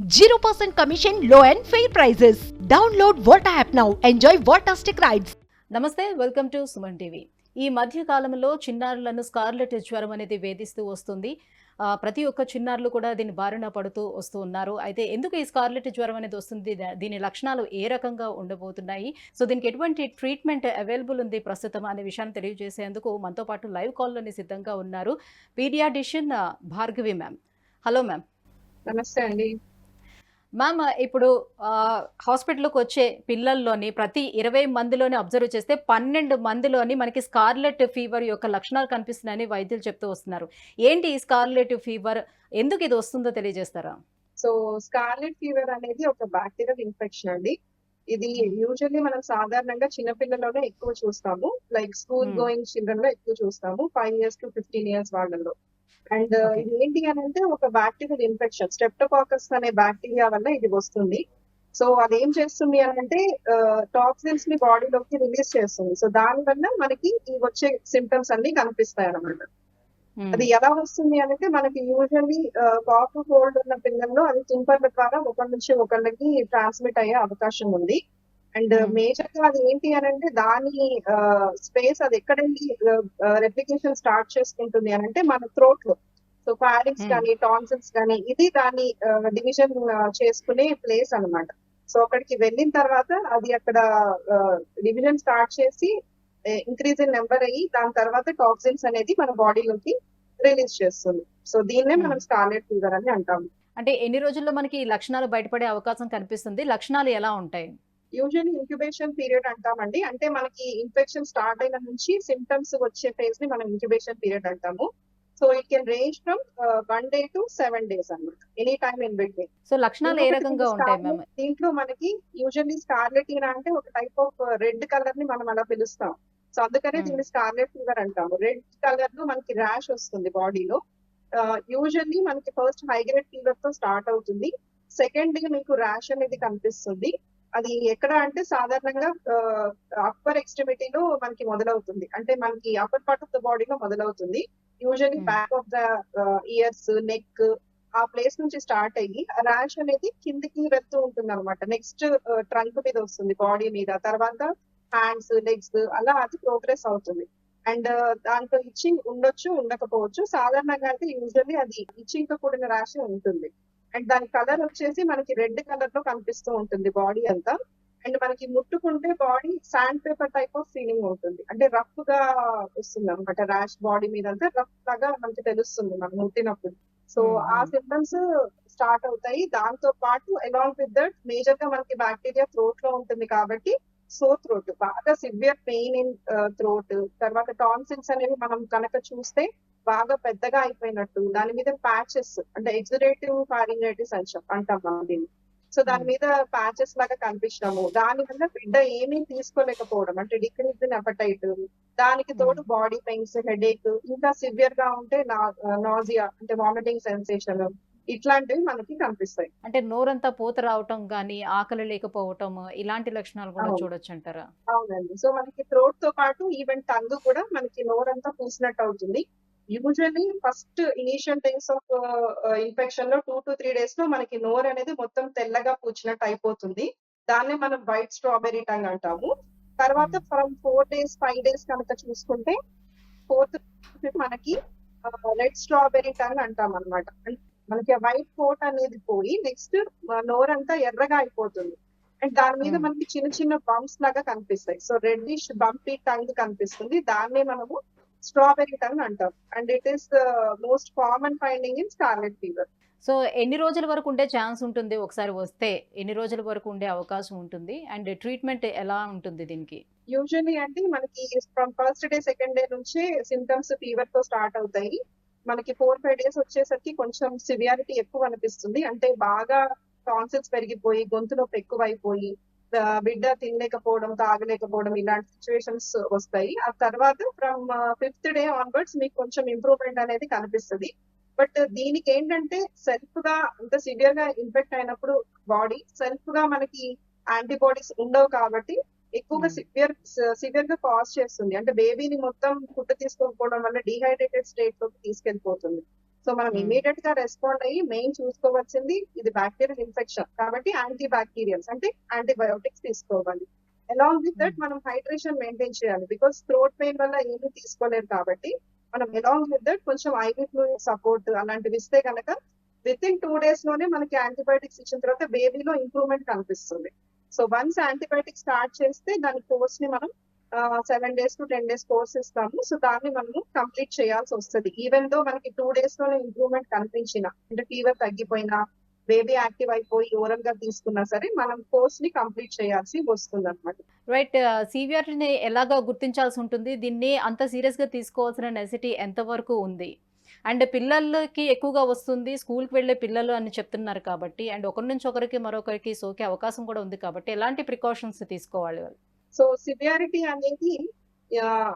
0% commission, low and fair prices. Download Volta app now. Enjoy Voltastic rides. నమస్తే welcome to Suman TV. ఈ మధ్య కాలంలో చిన్నారులను scarlet జ్వరం అనేది వేధిస్తూ వస్తుంది. ప్రతి ఒక్క చిన్నారులు కూడా దీని బారిన పడుతూ వస్తూ ఉన్నారు. అయితే ఎందుకు ఈ స్కార్లెట్ జ్వరం అనేది వస్తుంది? దీని లక్షణాలు ఏ రకంగా ఉండబోతున్నాయి? సో దీనికి ఎటువంటి ట్రీట్మెంట్ అవైలబుల్ ఉంది ప్రస్తుతం అనే విషయాన్ని తెలియజేసేందుకు మనతో పాటు లైవ్ కాల్లోని సిద్ధంగా ఉన్నారు. Paediatrician Bhargavi ma'am. Hello ma'am. నమస్తే అండి. మ్యామ్ ఇప్పుడు ఆ, హాస్పిటల్కి వచ్చే పిల్లల్లోని ప్రతి ఇరవై మందిలోని అబ్జర్వ్ చేస్తే పన్నెండు మందిలోని మనకి స్కార్లెట్ ఫీవర్ యొక్క లక్షణాలు కనిపిస్తున్నాయని వైద్యులు చెప్తూ వస్తున్నారు. ఏంటి ఈ స్కార్లెట్ ఫీవర్ ఎందుకు ఇది వస్తుందో తెలియజేస్తారా? సో స్కార్లెట్ ఫీవర్ అనేది ఒక బ్యాక్టీరియల్ ఇన్ఫెక్షన్ అండి. ఇది యూజువల్లీ మనం సాధారణంగా చిన్నపిల్లలోనే ఎక్కువ చూస్తాము. Like school. గోయింగ్ చిల్డ్రన్లో ఎక్కువ చూస్తాము. Five years to fifteen years వాళ్ళలో అండ్. ఇది ఏంటి అని అంటే ఒక బ్యాక్టీరియల్ ఇన్ఫెక్షన్ స్ట్రెప్టోకాకస్ అనే బ్యాక్టీరియా వల్ల ఇది వస్తుంది. సో అది ఏం చేస్తుంది అని అంటే టాక్సిన్స్ని బాడీలోకి రిలీజ్ చేస్తుంది. సో దాని వల్ల మనకి ఈ వచ్చే సిమ్టమ్స్ అన్ని కనిపిస్తాయి అన్నమాట. అది ఎలా వస్తుంది అంటే మనకి యూజువల్లీ కాఫ్ కోల్డ్ ఉన్న పిల్లల్లో అది తుంపర్ల ద్వారా ఒకరి నుంచి ఒకళ్ళకి ట్రాన్స్మిట్ అయ్యే అవకాశం ఉంది. అండ్. మేజర్గా అది ఏంటి అని అంటే దాని స్పేస్ అది ఎక్కడెళ్ళి రెప్లికేషన్ స్టార్ట్ చేసుకుంటుంది అని అంటే మన థ్రోట్లో సో Hmm. కానీ టాన్సిల్స్ కానీ ఇది దాని డివిజన్ చేసుకునే ప్లేస్ అన్నమాట సో అక్కడికి వెళ్ళిన తర్వాత అది అక్కడ డివిజన్ స్టార్ట్ చేసి ఇంక్రీజ్ ఇన్ నెంబర్ అయ్యి దాని తర్వాత టాక్సిన్స్ అనేది మన బాడీలోకి రిలీజ్ చేస్తుంది సో దీన్నే మనం. స్కార్లెట్ ఫీవర్ అని అంటాం అంటే ఎన్ని రోజుల్లో మనకి ఈ లక్షణాలు బయటపడే అవకాశం కనిపిస్తుంది లక్షణాలు ఎలా ఉంటాయి యూజువల్లీ ఇంక్యుబేషన్ పీరియడ్ అంటామండి. అంటే మనకి ఇన్ఫెక్షన్ స్టార్ట్ అయిన నుంచి సిమ్టమ్స్ వచ్చే ఫేజ్ని మనం ఇంక్యుబేషన్ పీరియడ్ అంటాము. So it can range from one day to seven days అన్నమాట. Any time in between so లక్షణాలు ఏ రకంగా ఉంటాయి దీంట్లో మనకి యూజువల్లీ స్కార్లెటీనా అంటే ఒక టైప్ ఆఫ్ రెడ్ కలర్ని మనం అలా పిలుస్తాం. సో అందుకనే Hmm. దీన్ని స్కార్లెట్ ఫీవర్ అంటాము. రెడ్ కలర్లో మనకి ర్యాష్ వస్తుంది బాడీలో యూజువల్లీ మనకి ఫస్ట్ హైగ్రేడ్ ఫీవర్తో స్టార్ట్ అవుతుంది. సెకండ్ డే మీకు ర్యాష్ అనేది కనిపిస్తుంది. అది ఎక్కడ అంటే సాధారణంగా అప్పర్ ఎక్స్ట్రిమిటీలో మనకి మొదలవుతుంది. అంటే మనకి అప్పర్ పార్ట్ ఆఫ్ ద బాడీలో మొదలవుతుంది. Usually Hmm. Back of the ears neck ఆ ప్లేస్ నుంచి స్టార్ట్ అయ్యి ర్యాష్ అనేది కిందికి వెళ్తూ ఉంటుంది అనమాట నెక్స్ట్ ట్రంక్ మీద వస్తుంది బాడీ మీద. తర్వాత హ్యాండ్స్ లెగ్స్ అలా అది ప్రోగ్రెస్ అవుతుంది. అండ్ దాంట్లో ఇచ్చింగ్ ఉండొచ్చు ఉండకపోవచ్చు. సాధారణంగా అయితే యూజువల్లీ అది ఇచ్చింగ్తో కూడిన ర్యాష్ ఉంటుంది. అండ్ దాని కలర్ వచ్చేసి మనకి రెడ్ కలర్లో కనిపిస్తూ ఉంటుంది బాడీ అంతా. అండ్ మనకి ముట్టుకుంటే body sandpaper type of feeling ఉంటుంది. అంటే రఫ్గా వస్తుంది అనమాట ర్యాష్ బాడీ మీద అంతా రఫ్ లాగా మనకి తెలుస్తుంది మనం ముట్టినప్పుడు. సో ఆ. సిమ్టమ్స్ స్టార్ట్ అవుతాయి. దాంతో పాటు అలాంగ్ విత్ దట్ మేజర్గా మనకి బ్యాక్టీరియా థ్రోట్లో ఉంటుంది కాబట్టి సో థ్రోట్ బాగా సివియర్ పెయిన్ ఇన్ థ్రోట్ తర్వాత టాన్సిల్స్ అనేవి మనం కనుక చూస్తే బాగా పెద్దగా అయిపోయినట్టు దాని మీద ప్యాచెస్ అంటే ఎగ్జరేటివ్ ఫారింగైటిస్ అని చెప్ అంటాం మనం దీన్ని. సో దాని Hmm. మీద ప్యాచెస్ లాగా కనిపించడము దాని వల్ల బిడ్డ ఏమీ తీసుకోలేకపోవడం అంటే డిక్రీజ్ ఇన్ అపటైట్ దానికి తోడు బాడీ పెయిన్స్ హెడేక్ ఇంకా సివియర్గా ఉంటే నాజియా అంటే వామిటింగ్ సెన్సేషన్ ఇట్లాంటివి మనకి కనిపిస్తాయి. అంటే నోరంతా పూత రావటం కానీ ఆకలి లేకపోవటం ఇలాంటి లక్షణాలు కూడా. చూడొచ్చు అంటారా? అవునండి. సో మనకి థ్రోట్తో పాటు ఈవెన్ టంగ్ కూడా మనకి నోరంతా పూసినట్టు అవుతుంది. Usually first initial days of ఇన్ఫెక్షన్లో two to three డేస్లో మనకి నోరు అనేది మొత్తం తెల్లగా పూచినట్టు అయిపోతుంది దాన్నే మనం వైట్ స్ట్రాబెర్రీ టంగ్ అంటాము. తర్వాత. From four days five days కనుక చూసుకుంటే ఫోర్త్ మనకి రెడ్ స్ట్రాబెర్రీ టంగ్ అంటాం అనమాట మనకి వైట్ కోట్ అనేది పోయి నెక్స్ట్ నోరంతా ఎర్రగా అయిపోతుంది. అండ్ దాని మీద Hmm. మనకి చిన్న చిన్న బంప్స్ లాగా కనిపిస్తాయి. సో రెడ్డిష్ బంపీ టంగ్ కనిపిస్తుంది. దాన్నే మనము స్ట్రాబెర్రీ టంగ్ అంటాం. And it is the most common finding in scarlet fever. So ఎన్ని రోజుల వరకు ఉండే ఛాన్స్ ఉంటుంది ఒకసారి వస్తే? ఎన్ని రోజుల వరకు ఉండే అవకాశం ఉంటుంది? అండ్ ట్రీట్మెంట్ ఎలా ఉంటుంది దీనికి? యూజువల్లీ అంటే మనకి from first day second day నుంచి సిమ్టమ్స్ ఫీవర్తో స్టార్ట్ అవుతాయి. మనకి ఫోర్ ఫైవ్ డేస్ వచ్చేసరికి కొంచెం సివియారిటీ ఎక్కువ అనిపిస్తుంది. అంటే బాగా టాన్సిల్స్ పెరిగిపోయి గొంతు నొప్పి ఎక్కువైపోయి ఆ, బిడ్డ తినలేకపోవడం తాగలేకపోవడం ఇలాంటి సిచ్యువేషన్స్ వస్తాయి. ఆ తర్వాత ఫ్రమ్ ఫిఫ్త్ డే ఆన్వర్డ్స్ మీకు కొంచెం ఇంప్రూవ్మెంట్ అనేది కనిపిస్తుంది. బట్ దీనికి ఏంటంటే సెల్ఫ్గా అంత సివియర్గా ఇన్ఫెక్ట్ అయినప్పుడు బాడీ సెల్ఫ్గా మనకి యాంటీబాడీస్ ఉండవు కాబట్టి ఎక్కువగా Hmm. సివియర్ సివియర్గా కాజ్ చేస్తుంది. అంటే బేబీని మొత్తం ఫుడ్ తీసుకోకపోవడం వల్ల డిహైడ్రేటెడ్ స్టేట్లోకి తీసుకెళ్ళిపోతుంది సో మనం Hmm. ఇమీడియట్గా రెస్పాండ్ అయ్యి మెయిన్ చూసుకోవాల్సింది ఇది బ్యాక్టీరియల్ ఇన్ఫెక్షన్ కాబట్టి యాంటీ బ్యాక్టీరియల్స్ అంటే యాంటీబయోటిక్స్ తీసుకోవాలి. అలాంగ్ విత్ దట్ మనం హైడ్రేషన్ మెయింటైన్ చేయాలి. బికాస్ థ్రోట్ పెయిన్ వల్ల ఏమీ తీసుకోలేరు కాబట్టి మనం అలాంగ్ విత్ దట్ కొంచెం ఐవీ ఫ్లూయిడ్ సపోర్ట్ అలాంటివి ఇస్తే కనుక విత్ ఇన్ టూ డేస్లోనే మనకి యాంటీబయాటిక్స్ ఇచ్చిన తర్వాత బేబీలో ఇంప్రూవ్మెంట్ కనిపిస్తుంది. సో వన్స్ యాంటీబయాటిక్ స్టార్ట్ చేస్తే దాని కోర్స్ని మనం seven days to ten days course ఇస్తాము. సో దాన్ని మనము కంప్లీట్ చేయాల్సి వస్తుంది. ఈవెన్ దో మనకి టూ డేస్లోనే ఇంప్రూవ్మెంట్ కనిపించిన అంటే ఫీవర్ తగ్గిపోయినా బేబీ యాక్టివ్ అయిపోయి ఓరల్గా తీసుకున్నా సరే మనం కోర్స్ని కంప్లీట్ చేయాల్సి వస్తుంది అనమాట రైట్ సివిఆర్ని ఎలాగా గుర్తించాల్సి ఉంటుంది? దీన్ని అంత సీరియస్గా తీసుకోవాల్సిన నెసిటీ ఎంత వరకు ఉంది? అండ్ పిల్లలకి ఎక్కువగా వస్తుంది స్కూల్కి వెళ్ళే పిల్లలు అని చెప్తున్నారు కాబట్టి అండ్ ఒకరి నుంచి ఒకరికి మరొకరికి సోకే అవకాశం కూడా ఉంది కాబట్టి ఎలాంటి ప్రికాషన్స్ తీసుకోవాలి వాళ్ళు? సో సివియారిటీ అనేది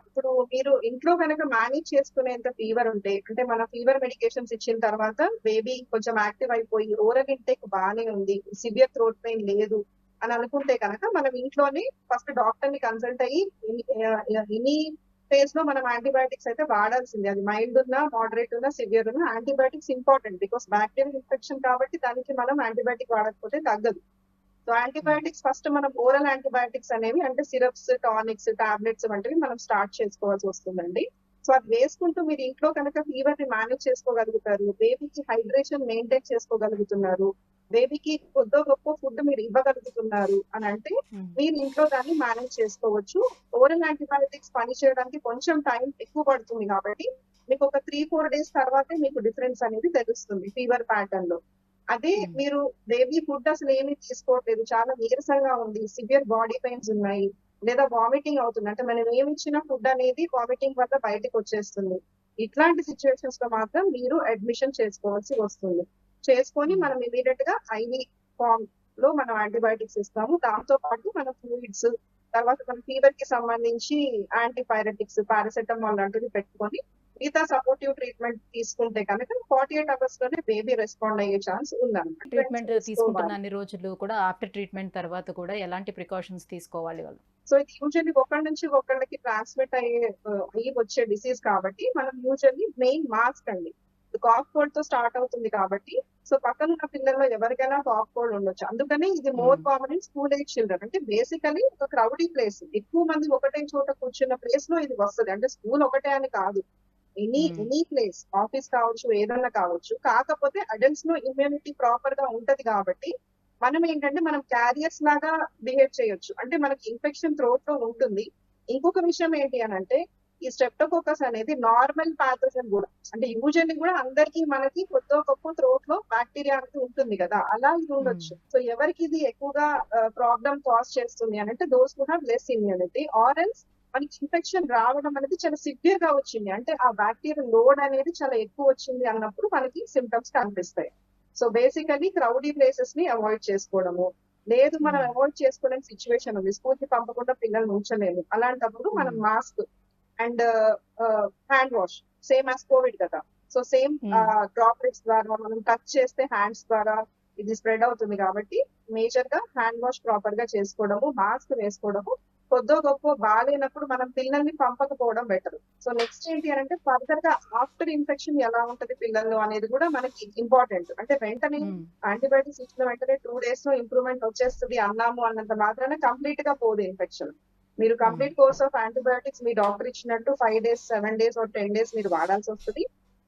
ఇప్పుడు మీరు ఇంట్లో కనుక మేనేజ్ చేసుకునేంత ఫీవర్ ఉంటే అంటే మన ఫీవర్ మెడికేషన్స్ ఇచ్చిన తర్వాత బేబీ కొంచెం యాక్టివ్ అయిపోయి ఓరల్ ఇంటేక్ బాగానే ఉంది సివియర్ థ్రోట్ పెయిన్ లేదు అని అనుకుంటే కనుక మనం ఇంట్లోనే ఫస్ట్ డాక్టర్ని కన్సల్ట్ అయ్యి ఎనీ ఫేజ్లో మనం యాంటీబయాటిక్స్ అయితే వాడాల్సిందే. అది మైల్డ్ ఉన్నా మోడరేట్ ఉన్నా సివియర్ ఉన్నా antibiotics important because bacterial infection కాబట్టి దానికి మనం యాంటీబయాటిక్ వాడకపోతే తగ్గదు. సో యాంటీబయాటిక్స్ ఫస్ట్ మనం ఓరల్ యాంటీబయాటిక్స్ అనేవి అంటే సిరప్స్ టానిక్స్ టాబ్లెట్స్ వంటివి మనం స్టార్ట్ చేసుకోవాల్సి వస్తుందండి. సో అది వేసుకుంటూ మీరు ఇంట్లో కనుక ఫీవర్ని మేనేజ్ చేసుకోగలుగుతారు బేబీకి హైడ్రేషన్ మెయింటైన్ చేసుకోగలుగుతున్నారు బేబీకి కొద్దో గొప్ప ఫుడ్ మీరు ఇవ్వగలుగుతున్నారు అని అంటే మీరు ఇంట్లో దాన్ని మేనేజ్ చేసుకోవచ్చు. ఓరల్ యాంటీబయాటిక్స్ పని చేయడానికి కొంచెం టైం ఎక్కువ పడుతుంది కాబట్టి మీకు ఒక త్రీ ఫోర్ డేస్ తర్వాతే మీకు డిఫరెన్స్ అనేది తెలుస్తుంది ఫీవర్ ప్యాటర్న్లో. అదే Hmm. మీరు బేబీ ఫుడ్ అసలు ఏమీ తీసుకోవట్లేదు. చాలా నీరసంగా ఉంది. సివియర్ బాడీ పెయిన్స్ ఉన్నాయి. లేదా వామిటింగ్ అవుతుంది. అంటే మనం ఏమి ఇచ్చిన ఫుడ్ అనేది వామిటింగ్ వల్ల బయటకు వచ్చేస్తుంది. ఇట్లాంటి సిచ్యువేషన్స్లో మాత్రం మీరు అడ్మిషన్ చేసుకోవాల్సి వస్తుంది. చేసుకొని Hmm. మనం ఇమీడియట్గా ఐవి ఫామ్లో మనం యాంటీబయాటిక్స్ ఇస్తాము. దాంతో పాటు మన ఫ్లూయిడ్స్ తర్వాత మన ఫీవర్కి సంబంధించి యాంటీపైరటిక్స్ పారాసెటమాల్ లాంటివి పెట్టుకొని మిగతా సపోర్టివ్ ట్రీట్మెంట్ తీసుకుంటే కనుక ఫార్టీ ఎయిట్ అవర్స్లోనే బేబీ రెస్పాండ్ అయ్యే ఛాన్స్ ఉందన్నమాట. ట్రీట్మెంట్. తీసుకుంటున్న అన్ని రోజులు కూడా ఆఫ్టర్ ట్రీట్మెంట్ తర్వాత కూడా ఎలాంటి ప్రికాషన్స్ తీసుకోవాలి వాళ్ళు? సో ఇది యూజువల్లీ ఒకళ్ళ నుంచి ఒకళ్ళకి ట్రాన్స్మిట్ అయ్యే అయ్యి వచ్చే డిసీజ్ కాబట్టి మనం యూజువల్లీ మెయిన్ మాస్క్ అండి. కాఫ్ కోల్డ్తో స్టార్ట్ అవుతుంది కాబట్టి సో పక్కన ఉన్న పిల్లల్లో ఎవరికైనా కాఫ్ కోల్డ్ ఉండొచ్చు. అందుకని ఇది more. Common in school age children అంటే బేసికలీ ఒక క్రౌడీ ప్లేస్ ఎక్కువ మంది ఒకటే చోట కూర్చున్న ప్లేస్లో ఇది వస్తుంది. అంటే స్కూల్ ఒకటే అని కాదు. ఎనీ. ఎనీ ప్లేస్ ఆఫీస్ కావచ్చు ఏదన్నా కావచ్చు కాకపోతే అడల్ట్స్లో ఇమ్యూనిటీ ప్రాపర్గా ఉంటది కాబట్టి మనం ఏంటంటే మనం క్యారియర్స్ లాగా బిహేవ్ చేయొచ్చు. అంటే మనకి ఇన్ఫెక్షన్ థ్రోట్లో ఉంటుంది. ఇంకొక విషయం ఏంటి అని అంటే ఈ స్ట్రెప్టోకోకస్ అనేది నార్మల్ పాథోజన్ కూడా అంటే యూజువల్లీ కూడా అందరికి మనకి కొత్త గొప్ప థ్రోట్లో బ్యాక్టీరియా అనేది ఉంటుంది కదా అలా ఇది ఉండొచ్చు. సో ఎవరికి ఇది ఎక్కువగా ప్రాబ్లం కాజ్ చేస్తుంది అని అంటే those who have less immunity or else మనకి ఇన్ఫెక్షన్ రావడం అనేది చాలా సివియర్గా వచ్చింది. అంటే ఆ బ్యాక్టీరియా లోడ్ అనేది చాలా ఎక్కువ వచ్చింది అన్నప్పుడు మనకి సిమ్టమ్స్ కనిపిస్తాయి. సో బేసికలీ క్రౌడీ ప్లేసెస్ని అవాయిడ్ చేసుకోవడము. లేదు మనం Hmm. అవాయిడ్ చేసుకోలేని సిచ్యువేషన్ ఉంది. స్కూల్కి పంపకుండా పిల్లల్ని ఉంచలేము. అలాంటప్పుడు మనం Hmm. Mask and hand wash. Same as covid కదా. So same Hmm. డ్రాప్లెట్స్ ద్వారా మనం టచ్ చేస్తే హ్యాండ్స్ ద్వారా ఇది స్ప్రెడ్ అవుతుంది కాబట్టి మేజర్గా హ్యాండ్ వాష్ ప్రాపర్గా చేసుకోవడము మాస్క్ వేసుకోవడము కొద్దో గొప్ప బాగాలేనప్పుడు మనం పిల్లల్ని పంపకపోవడం బెటర్ సో నెక్స్ట్ ఏంటి అని అంటే ఫర్దర్గా ఆఫ్టర్ ఇన్ఫెక్షన్ ఎలా ఉంటది పిల్లల్లో అనేది కూడా మనకి ఇంపార్టెంట్ అంటే వెంటనే. యాంటీబయాటిక్స్ ఇచ్చిన వెంటనే టూ డేస్లో ఇంప్రూవ్మెంట్ వచ్చేస్తుంది అన్నాము అన్నంత మాత్రాన కంప్లీట్గా పోదు ఇన్ఫెక్షన్ మీరు కంప్లీట్ కోర్స్ ఆఫ్ యాంటీబయాటిక్స్ మీ డాక్టర్ ఇచ్చినట్టు five days seven days or ten days మీరు వాడాల్సి వస్తుంది.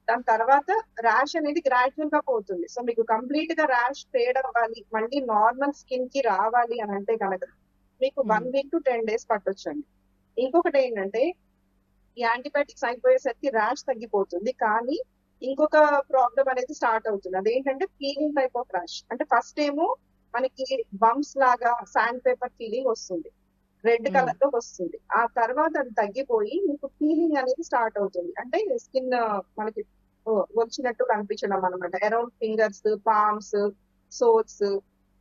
దాని తర్వాత ర్యాష్ అనేది గ్రాడ్యువల్గా పోతుంది. సో మీకు కంప్లీట్గా ర్యాష్ ఫేడ్ అవ్వాలి. మళ్ళీ నార్మల్ స్కిన్కి రావాలి అని అంటే కనుక మీకు. One week to ten days పట్టొచ్చండి. ఇంకొకటి ఏంటంటే ఈ యాంటీబయాటిక్స్ అయిపోయేసరికి ర్యాష్ తగ్గిపోతుంది కానీ ఇంకొక ప్రాబ్లం అనేది స్టార్ట్ అవుతుంది. అదేంటంటే ఫీలింగ్ టైప్ ఆఫ్ ర్యాష్ అంటే ఫస్ట్ ఏమో మనకి బంప్స్ లాగా శాండ్ పేపర్ ఫీలింగ్ వస్తుంది రెడ్. కలర్లో వస్తుంది. ఆ తర్వాత అది తగ్గిపోయి మీకు ఫీలింగ్ అనేది స్టార్ట్ అవుతుంది. అంటే స్కిన్ మనకి వచ్చినట్టు కనిపించడం అనమాట అరౌండ్ ఫింగర్స్ పామ్స్ సోట్స్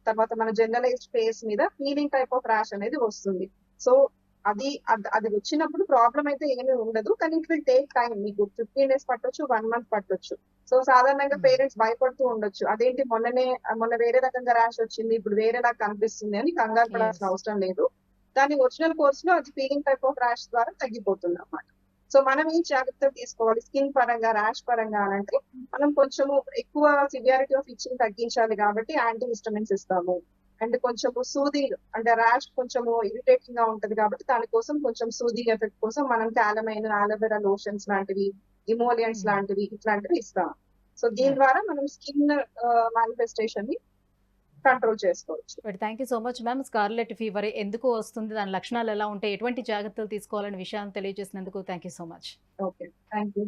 తర్వాత మన జనరలైజ్డ్ ఫేస్ మీద ఫీలింగ్ టైప్ ఆఫ్ ర్యాష్ అనేది వస్తుంది. సో అది అద్- వచ్చినప్పుడు ప్రాబ్లం అయితే ఏమీ ఉండదు కానీ ఇట్ విల్ టేక్ టైం మీకు ఫిఫ్టీన్ డేస్ పట్టొచ్చు వన్ మంత్ పట్టొచ్చు. సో సాధారణంగా Hmm. పేరెంట్స్ భయపడుతూ ఉండొచ్చు. అదేంటి మొన్ననే మొన్న వేరే రకంగా ర్యాష్ వచ్చింది ఇప్పుడు వేరేలా కనిపిస్తుంది అని కంగారు పడాల్సిన. అవసరం లేదు. దాని ఒరిజినల్ కోర్స్లో అది ఫీలింగ్ టైప్ ఆఫ్ ర్యాష్ ద్వారా తగ్గిపోతుంది అన్నమాట. సో మనం ఈ జాగ్రత్తలు తీసుకోవాలి స్కిన్ పరంగా ర్యాష్ పరంగా అంటే మనం కొంచెము ఎక్కువ సివియారిటీ ఆఫ్ ఇచ్చింగ్ తగ్గించాలి కాబట్టి యాంటీ హిస్టమిన్స్ ఇస్తాము అండ్ కొంచెము సూదింగ్ అంటే ర్యాష్ కొంచెము ఇరిటేటింగ్గా ఉంటది కాబట్టి దానికోసం కొంచెం సూదింగ్ ఎఫెక్ట్ కోసం మనం క్యాలమైన్ ఆలోవెరా లోషన్స్ లాంటివి ఇమోలియన్స్ Hmm. లాంటివి ఇట్లాంటివి ఇస్తాం సో దీని Yeah. ద్వారా మనం స్కిన్ మానిఫెస్టేషన్ని కంట్రోల్ చేసుకోవచ్చు. Thank you so much ma'am scarlet fever ఎందుకు వస్తుంది? దాని లక్షణాలు ఎలా ఉంటాయి? ఎటువంటి జాగ్రత్తలు తీసుకోవాలనే విషయాన్ని తెలియజేసినందుకు thank you so much okay thank you